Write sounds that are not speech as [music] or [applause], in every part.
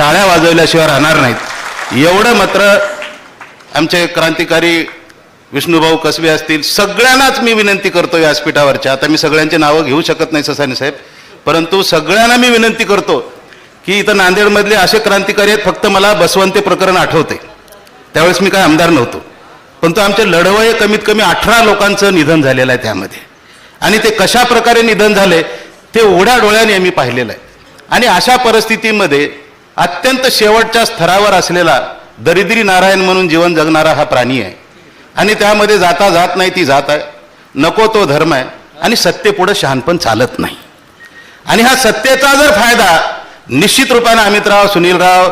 टाळ्या वाजवल्याशिवाय राहणार नाहीत. एवढं मात्र आमचे क्रांतिकारी विष्णुभाऊ कसबे असतील सगळ्यांनाच मी विनंती करतो व्यासपीठावरच्या. आता मी सगळ्यांची नावं घेऊ शकत नाही ससानी साहेब परंतु सगळ्यांना मी विनंती करतो की इथं नांदेडमधले असे क्रांतिकारी आहेत फक्त मला बसवंते प्रकरण आठवते. त्यावेळेस मी काय आमदार नव्हतो. पण तो आमचे लढवय कमीत कमी अठरा लोकांचं निधन झालेलं आहे त्यामध्ये. आणि ते कशा प्रकारे निधन झाले ते उघड्या डोळ्याने आम्ही पाहिलेलं आहे. आणि अशा परिस्थितीमध्ये अत्यंत शेवटच्या स्तरावर असलेला दरिद्री नारायण म्हणून जीवन जगणारा हा प्राणी आहे. आणि त्यामध्ये जाता जात नाही ती जात आहे. नको तो धर्म आहे. आणि सत्तेपुढं शहाणपण चालत नाही. आणि हा सत्तेचा जर फायदा निश्चित रूपाने अमितराव सुनीलराव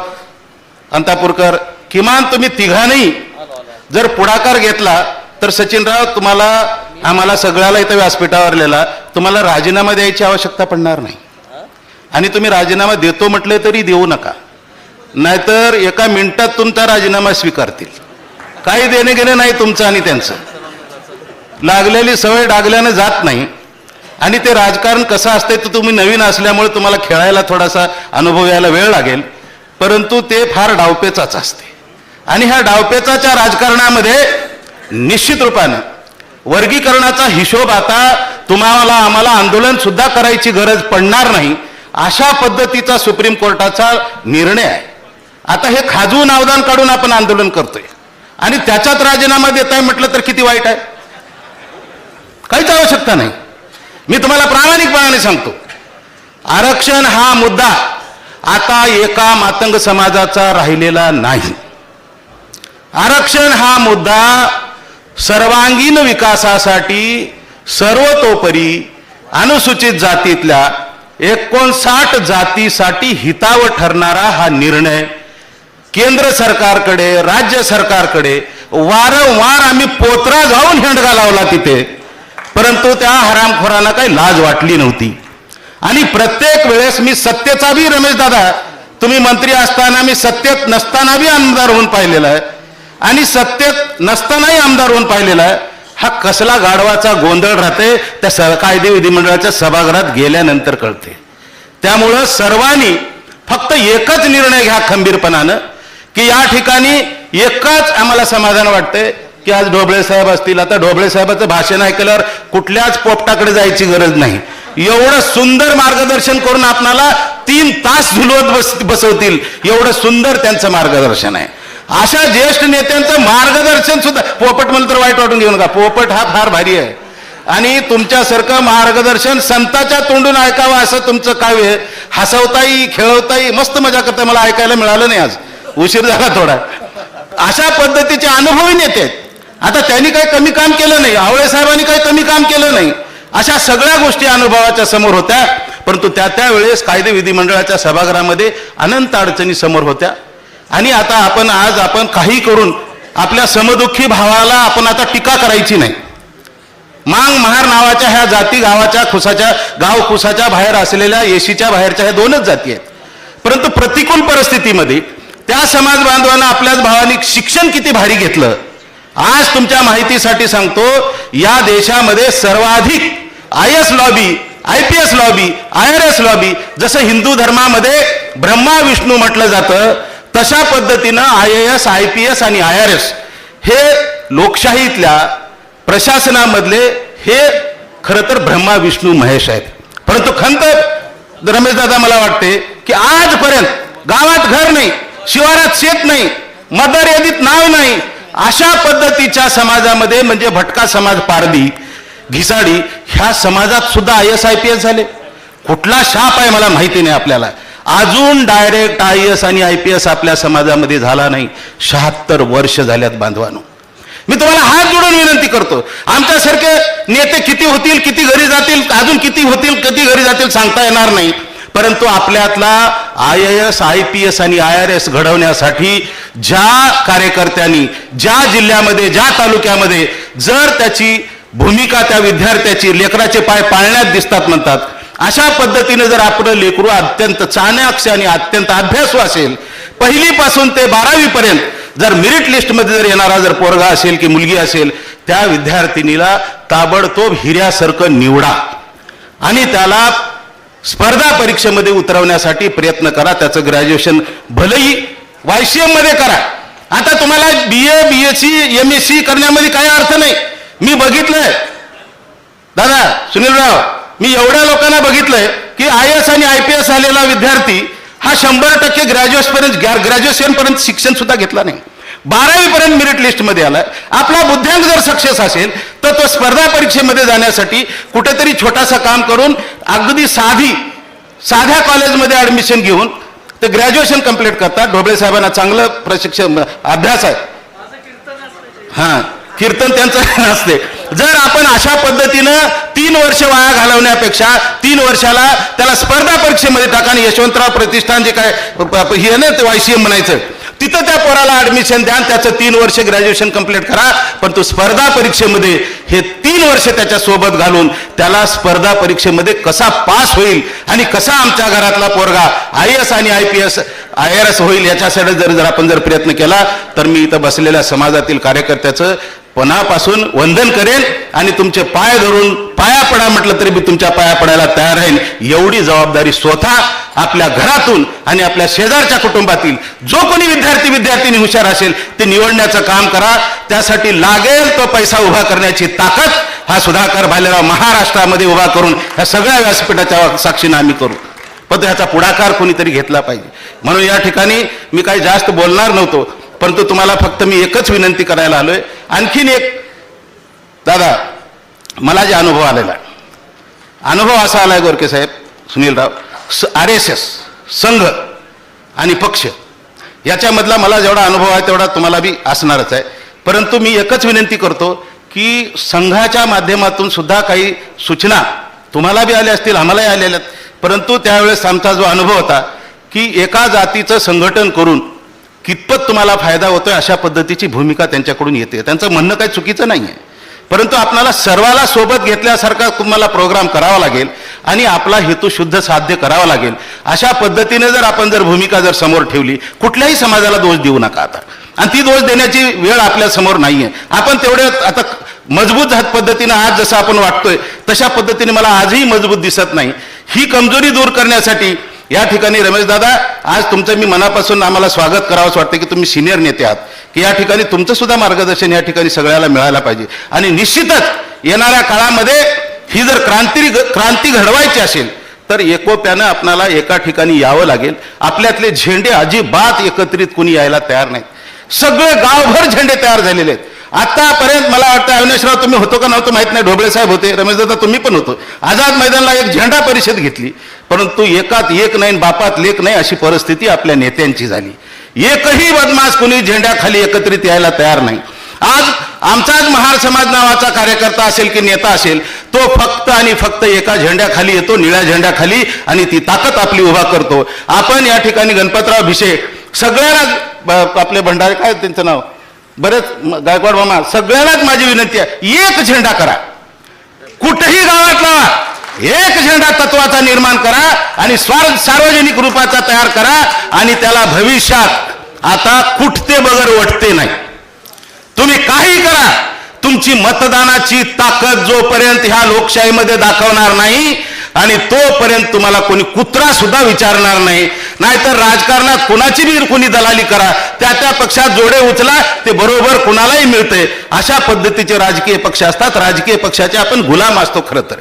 अंतापूरकर किमान तुम्ही तिघांनी जर पुढाकार घेतला तर सचिनराव तुम्हाला आम्हाला सगळ्याला इथं व्यासपीठावरलेला तुम्हाला राजीनामा द्यायची आवश्यकता पडणार नाही. आणि तुम्ही राजीनामा देतो म्हटले तरी देऊ नका. नाहीतर एका मिनिटात तुमचा राजीनामा स्वीकारतील. काही देणे घेणे नाही तुमचं आणि त्यांचं. लागलेली सवय डागल्यानं जात नाही. आणि ते राजकारण कसं असतंय तर तुम्ही नवीन असल्यामुळे तुम्हाला खेळायला थोडासा अनुभव यायला वेळ लागेल. परंतु ते फार डावपेचाच असते. आणि ह्या डावपेचाच्या राजकारणामध्ये निश्चित रूपानं वर्गीकरणाचा हिशोब आता तुम्हाला आम्हाला आंदोलन सुद्धा करायची गरज पडणार नाही. अशा पद्धतीचा सुप्रीम कोर्टाचा निर्णय आहे. आता हे खाजवून नावदान काढून आपण आंदोलन करतोय. आणि त्याच्यात राजीनामा देत आहे म्हटलं तर किती वाईट आहे? काहीच आवश्यकता नाही. मी तुम्हाला प्रामाणिकपणाने सांगतो. आरक्षण हा मुद्दा आता एका मातंग समाजाचा राहिलेला नाही. आरक्षण हा मुद्दा सर्वांगीण विकासासाठी सर्वतोपरी अनुसूचित जातीतल्या एकोणसाठ जातीसाठी हितावं ठरणारा हा निर्णय केंद्र सरकारकडे राज्य सरकारकडे वारंवार आम्ही पोत्रा जाऊन हेंडगा लावला तिथे. परंतु त्या हरामखोरांना काही लाज वाटली नव्हती. आणि प्रत्येक वेळेस मी सत्तेचा बी रमेश दादा तुम्ही मंत्री असताना मी सत्तेत नसताना बी आमदार होऊन पाहिलेला आहे. आणि सत्तेत नसतानाही आमदार होऊन पाहिलेला आहे. हा कसला गाढवाचा गोंधळ राहते त्या स कायदे विधिमंडळाच्या सभागृहात गेल्यानंतर कळते. त्यामुळं सर्वांनी फक्त एकच निर्णय घ्या खंबीरपणानं की या ठिकाणी एकाच आम्हाला समाधान वाटतंय की आज ढोबळे साहेब असतील. आता ढोबळे साहेबाचं भाषण ऐकल्यावर कुठल्याच पोपटाकडे जायची गरज नाही. एवढं सुंदर मार्गदर्शन करून आपणाला तीन तास झुलवत बस बसवतील. एवढं सुंदर त्यांचं मार्गदर्शन आहे. अशा ज्येष्ठ नेत्यांचं मार्गदर्शन सुद्धा पोपट म्हणलं तर वाईट वाटून घेऊ नका. पोपट हा फार भारी आहे. आणि तुमच्यासारखं मार्गदर्शन संताच्या तोंडून ऐकावं असं तुमचं काव्य हसवताही खेळवताही मस्त मजा करता मला ऐकायला मिळालं नाही आज. उशीर झाला थोडा. अशा पद्धतीचे अनुभवी नेते आता त्यांनी काही कमी काम केलं नाही. आवळे साहेबांनी काही कमी काम केलं नाही. अशा सगळ्या गोष्टी अनुभवाच्या समोर होत्या. परंतु त्या त्यावेळेस कायदे विधिमंडळाच्या सभागृहामध्ये अनंत अडचणी समोर होत्या. आणि आता आपण आज आपण काही करून आपल्या समदुःखी भावाला आपण आता टीका करायची नाही. मांग महार नावाच्या ह्या जाती गावाच्या खुसाच्या गाव खुसाच्या बाहेर असलेल्या येशीच्या बाहेरच्या ह्या दोनच जाती आहेत. परंतु प्रतिकूल परिस्थितीमध्ये त्या समाज बांधवांना आपल्याच भावानी शिक्षण किती भारी घेतलं. आज तुमच्या माहितीसाठी सांगतो या देशामध्ये सर्वाधिक I S lobby I P S lobby I R S lobby जसं हिंदू धर्मामध्ये ब्रह्मा विष्णू म्हटलं जातं तशा पद्धतीनं I A S I P S आणि आय आर एस हे लोकशाहीतल्या प्रशासनामधले हे खरं तर ब्रह्मा विष्णू महेश आहेत. परंतु खंत रमेश दादा मला वाटते की आजपर्यंत गावात घर नाही शिवारात शेत नाही मतदार यादीत नाव नाही अशा पद्धतीच्या समाजामध्ये म्हणजे भटका समाज पारदी घिसाडी ह्या समाजात सुद्धा I S I P S झाले. कुठला शाप आहे मला माहिती नाही आपल्याला. अजून डायरेक्ट आय एस आणि आय पी एस आपल्या समाजामध्ये झाला नाही. शहात्तर वर्ष झाल्यात बांधवानो. मी तुम्हाला हात जोडून विनंती करतो. आमच्यासारखे नेते किती होतील किती घरी जातील अजून किती होतील किती घरी जातील सांगता येणार नाही. परंतु आपल्यातला I A S I P S आणि आय आर एस घडवण्यासाठी ज्या कार्यकर्त्यांनी ज्या जिल्ह्यामध्ये ज्या तालुक्यामध्ये जर त्याची भूमिका त्या विद्यार्थ्याची लेकराचे पाय पाळण्यात दिसतात म्हणतात अशा पद्धतीने जर आपलं लेकरू अत्यंत चाणाक्ष आणि अत्यंत अभ्यासू असेल पहिलीपासून ते बारावीपर्यंत जर मेरिट लिस्टमध्ये जर येणारा जर पोरगा असेल की मुलगी असेल त्या विद्यार्थिनीला ताबडतोब हिऱ्यासारखं निवडा आणि त्याला स्पर्धा परीक्षेमध्ये उतरवण्यासाठी प्रयत्न करा. त्याचं ग्रॅज्युएशन भलेही वायसीएममध्ये करा. आता तुम्हाला B A B S C M S C करण्यामध्ये काही अर्थ नाही. मी बघितलंय. दादा सुनीलराव मी एवढ्या लोकांना बघितलंय की आय एस आणि आय पी एस आलेला विद्यार्थी हा शंभर टक्के ग्रॅज्युएशन पर्यंत ग्रॅज्युएशन पर्यंत शिक्षण सुद्धा घेतला नाही. बारावी पर्यंत मेरिट लिस्टमध्ये आलाय. आपला बुद्ध्यांक जर सक्सेस असेल तर तो स्पर्धा परीक्षेमध्ये जाण्यासाठी कुठेतरी छोटासा काम करून अगदी साधी साध्या कॉलेजमध्ये ऍडमिशन घेऊन ते ग्रॅज्युएशन कंप्लीट करतात. ढोबळे साहेबांना चांगलं प्रशिक्षण अभ्यास आहे. हा कीर्तन त्यांचं [laughs] नसते जर आपण अशा पद्धतीनं तीन वर्ष वाया घालवण्यापेक्षा तीन वर्षाला त्याला स्पर्धा परीक्षेमध्ये टाका आणि यशवंतराव प्रतिष्ठान जे काय हे ना ते वायसीएम म्हणायचं तिथं त्या पोराला ऍडमिशन द्या त्याचं तीन वर्ष ग्रॅज्युएशन कंप्लीट करा. पण तो स्पर्धा परीक्षेमध्ये हे तीन वर्ष त्याच्या सोबत घालून त्याला स्पर्धा परीक्षेमध्ये कसा पास होईल आणि कसा आमच्या घरातला पोरगा आय एस आणि I P S I R S होईल याच्यासाठी जर जर आपण जर प्रयत्न केला तर मी इथं बसलेल्या समाजातील कार्यकर्त्याचं पणापासून वंदन करेन आणि तुमचे पाय धरून पाया पडा म्हटलं तरी मी तुमच्या पाया पडायला तयार राहीन. एवढी जबाबदारी स्वतः आपल्या घरातून आणि आपल्या शेजारच्या कुटुंबातील जो कोणी विद्यार्थी विद्यार्थिनी हुशार असेल ते निवडण्याचं काम करा. त्यासाठी लागेल तो पैसा उभा करण्याची ताकद हा सुधाकर भालेराव महाराष्ट्रामध्ये उभा करून या सगळ्या व्यासपीठाच्या साक्षीनं आम्ही करू. पण ह्याचा पुढाकार कोणीतरी घेतला पाहिजे. म्हणून या ठिकाणी मी काही जास्त बोलणार नव्हतो. परंतु तुम्हाला फक्त मी एकच विनंती करायला आलोय. आणखीन एक दादा मला जे अनुभव आलेला आहे. अनुभव असा आला आहे गोरके साहेब सुनीलराव आर एस एस संघ आणि पक्ष याच्यामधला मला जेवढा अनुभव आहे तेवढा तुम्हाला बी असणारच आहे. परंतु मी एकच विनंती करतो की संघाच्या माध्यमातून सुद्धा काही सूचना तुम्हाला बी आल्या असतील आम्हालाही आलेल्या आहेत. परंतु त्यावेळेस आमचा जो अनुभव होता की एका जातीचं संघटन करून कितपत तुम्हाला फायदा होतोय अशा पद्धतीची भूमिका त्यांच्याकडून येते. त्यांचं म्हणणं काही चुकीचं नाही आहे परंतु आपल्याला सर्वाला सोबत घेतल्यासारखा तुम्हाला प्रोग्राम करावा लागेल आणि आपला हेतू शुद्ध साध्य करावा लागेल. अशा पद्धतीने जर आपण जर भूमिका जर समोर ठेवली कुठल्याही समाजाला दोष देऊ नका आता. आणि ती दोष देण्याची वेळ आपल्यासमोर नाहीये. आपण तेवढे आता मजबूत पद्धतीनं आज जसं आपण वाटतोय तशा पद्धतीने मला आजही मजबूत दिसत नाही. ही कमजोरी दूर करण्यासाठी या ठिकाणी रमेश दादा आज तुमचं मी मनापासून आम्हाला स्वागत करावंच वाटतं की तुम्ही सिनियर नेते आहात. की या ठिकाणी तुमचं सुद्धा मार्गदर्शन या ठिकाणी सगळ्याला मिळायला पाहिजे. आणि निश्चितच येणाऱ्या काळामध्ये ही जर क्रांती क्रांती घडवायची असेल तर एकोप्यानं आपणाला एका ठिकाणी यावं लागेल. आपल्यातले झेंडे अजिबात एकत्रित कुणी यायला तयार नाहीत. सगळे गावभर झेंडे तयार झालेले आहेत. आतापर्यंत मला वाटतं अविनाशराव तुम्ही होतो का नव्हतं माहीत नाही. ढोबळे साहेब होते रमेशदादा तुम्ही पण होतो. आझाद मैदानला एक झेंडा परिषद घेतली. परंतु एकात एक नाही बापात लेख नाही अशी परिस्थिती आपल्या नेत्यांची झाली. एकही बदमाश कुणी झेंड्याखाली एकत्रित यायला तयार नाही. आज आमचाच महार समाज नावाचा कार्यकर्ता असेल की नेता असेल तो फक्त आणि फक्त एका झेंड्याखाली येतो निळ्या झेंड्याखाली आणि ती ताकद आपली उभा करतो. आपण या ठिकाणी गणपतराव भिशे सगळ्यांना आपले भंडारे काय त्यांचं नाव? बरेच गायकवाड मामा सगळ्यांनाच माझी विनंती आहे एक झेंडा करा. कुठेही गावात लावा. एक झेंडा तत्वाचा निर्माण करा आणि स्वार सार्वजनिक रूपाचा तयार करा आणि त्याला भविष्यात आता कुठते बगर वटते नाही. तुम्ही काही करा. तुमची मतदानाची ताकद जोपर्यंत ह्या लोकशाहीमध्ये दाखवणार नाही आणि तोपर्यंत तुम्हाला कोणी कुत्रा सुद्धा विचारणार नाही. नाहीतर राजकारणात कुणाची बी कुणी दलाली करा त्या त्या पक्षात जोडे उचला ते बरोबर कुणालाही मिळते अशा पद्धतीचे राजकीय पक्ष असतात. राजकीय पक्षाचे आपण गुलाम असतो खरं तर.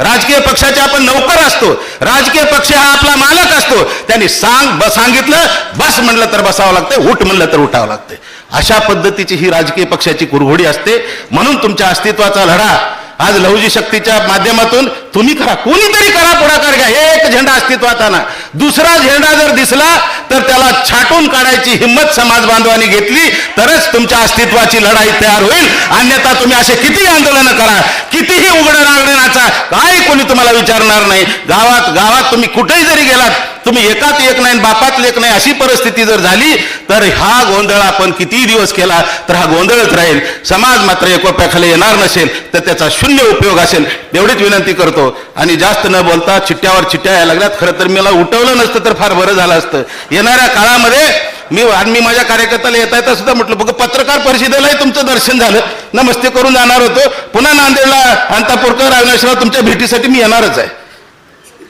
राजकीय पक्षाचे आपण नौकर असतो. राजकीय पक्ष हा आपला मालक असतो. त्यांनी सांग सांगितलं बस म्हणलं तर बसावं लागतं उठ म्हणलं तर उठावं लागतं अशा पद्धतीची ही राजकीय पक्षाची कुरघोडी असते. म्हणून तुमच्या अस्तित्वाचा लढा आज लहुजी शक्तीच्या माध्यमातून तुम्ही करा. कोणीतरी करा पुढाकार घ्या. एक झेंडा अस्तित्वात आणा दुसरा झेंडा जर दिसला तर त्याला छाटून काढायची हिंमत समाज बांधवांनी घेतली तरच तुमच्या अस्तित्वाची लढाई तयार होईल. अन्यथा तुम्ही असे किती आंदोलनं करा कितीही उघड रांगणे नाचा काय कोणी तुम्हाला विचारणार नाही. गावात गावात तुम्ही कुठेही जरी गेलात तुम्ही एकात एक नाही बापात लेख नाही अशी परिस्थिती जर झाली तर हा गोंधळ आपण किती दिवस केला तर हा गोंधळच राहील. समाज मात्र एकोप्याखाली येणार नसेल तर त्याचा शून्य उपयोग असेल एवढीच विनंती करतो. आणि जास्त न बोलता चिट्ट्यावर चिट्ट्या यायला लागल्यात खरं तर मला उठवलं नसतं तर फार बरं झालं असतं. येणाऱ्या काळामध्ये मी आणि मी माझ्या कार्यकर्त्याला येता येता सुद्धा म्हटलं बघ पत्रकार परिषदेलाही तुमचं दर्शन झालं. नमस्ते करून जाणार होतो. पुन्हा नांदेडला अंतापूरकर अविनाशराव तुमच्या भेटीसाठी मी येणारच आहे.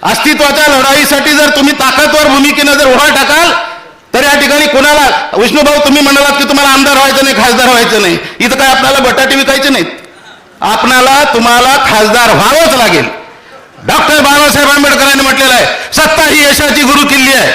अस्तित्वाच्या लढाईसाठी जर तुम्ही ताकदवर भूमिकेनं जर उभा टाकाल तर या ठिकाणी कोणाला विष्णूभाऊ तुम्ही म्हणालात की तुम्हाला आमदार व्हायचं नाही खासदार व्हायचं नाही. इथं काय आपल्याला बटाटे विकायचे नाहीत. आपणाला तुम्हाला खासदार व्हावंच लागेल. डॉक्टर बाबासाहेब आंबेडकरांनी म्हटलेलं आहे सत्ता ही यशाची गुरु किल्ली आहे.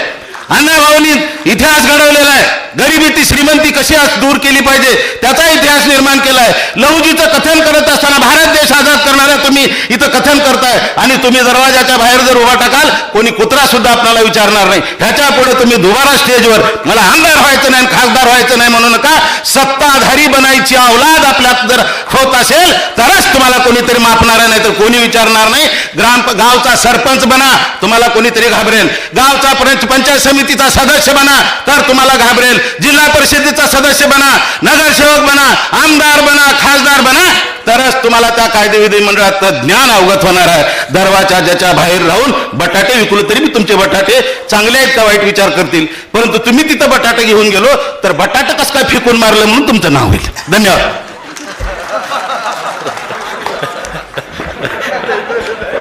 अण्णाभाऊंनी इतिहास घडवलेला आहे. गरिबी ती श्रीमंती कशी दूर केली पाहिजे त्याचा इतिहास निर्माण केला आहे लहुजीचं कथन करत असताना भारत देश आझाद करणाऱ्या तुम्ही इथं कथन करताय. आणि तुम्ही दरवाजाच्या बाहेर जर उभा टाकाल कोणी कुत्रा सुद्धा आपल्याला विचारणार नाही. ह्याच्या पुढे तुम्ही दुबारा स्टेजवर मला आमदार व्हायचं नाही खासदार व्हायचं नाही म्हणू नका. सत्ताधारी बनायची अवलाद आपल्यात जर होत असेल तरच तुम्हाला कोणीतरी मापणार नाही तर कोणी विचारणार नाही. ग्राम गावचा सरपंच बना तुम्हाला कोणीतरी घाबरेल. गावचा पंचायत समितीचा सदस्य बना तर तुम्हाला घाबरेल. जिल्हा परिषदेचा सदस्य बना नगरसेवक बना आमदार बना खासदार बना तरच तुम्हाला त्या कायदे विधिमंडळात ज्ञान अवगत होणार आहे. दरवाजा ज्याच्या बाहेर राहून बटाटे विकलो तरी मी तुमचे बटाटे चांगले आहेत का वाईट विचार करतील? परंतु तुम्ही तिथं बटाटे घेऊन गेलो तर बटाटे कसं काय फेकून मारलं म्हणून तुमचं नाव होईल धन्यवाद.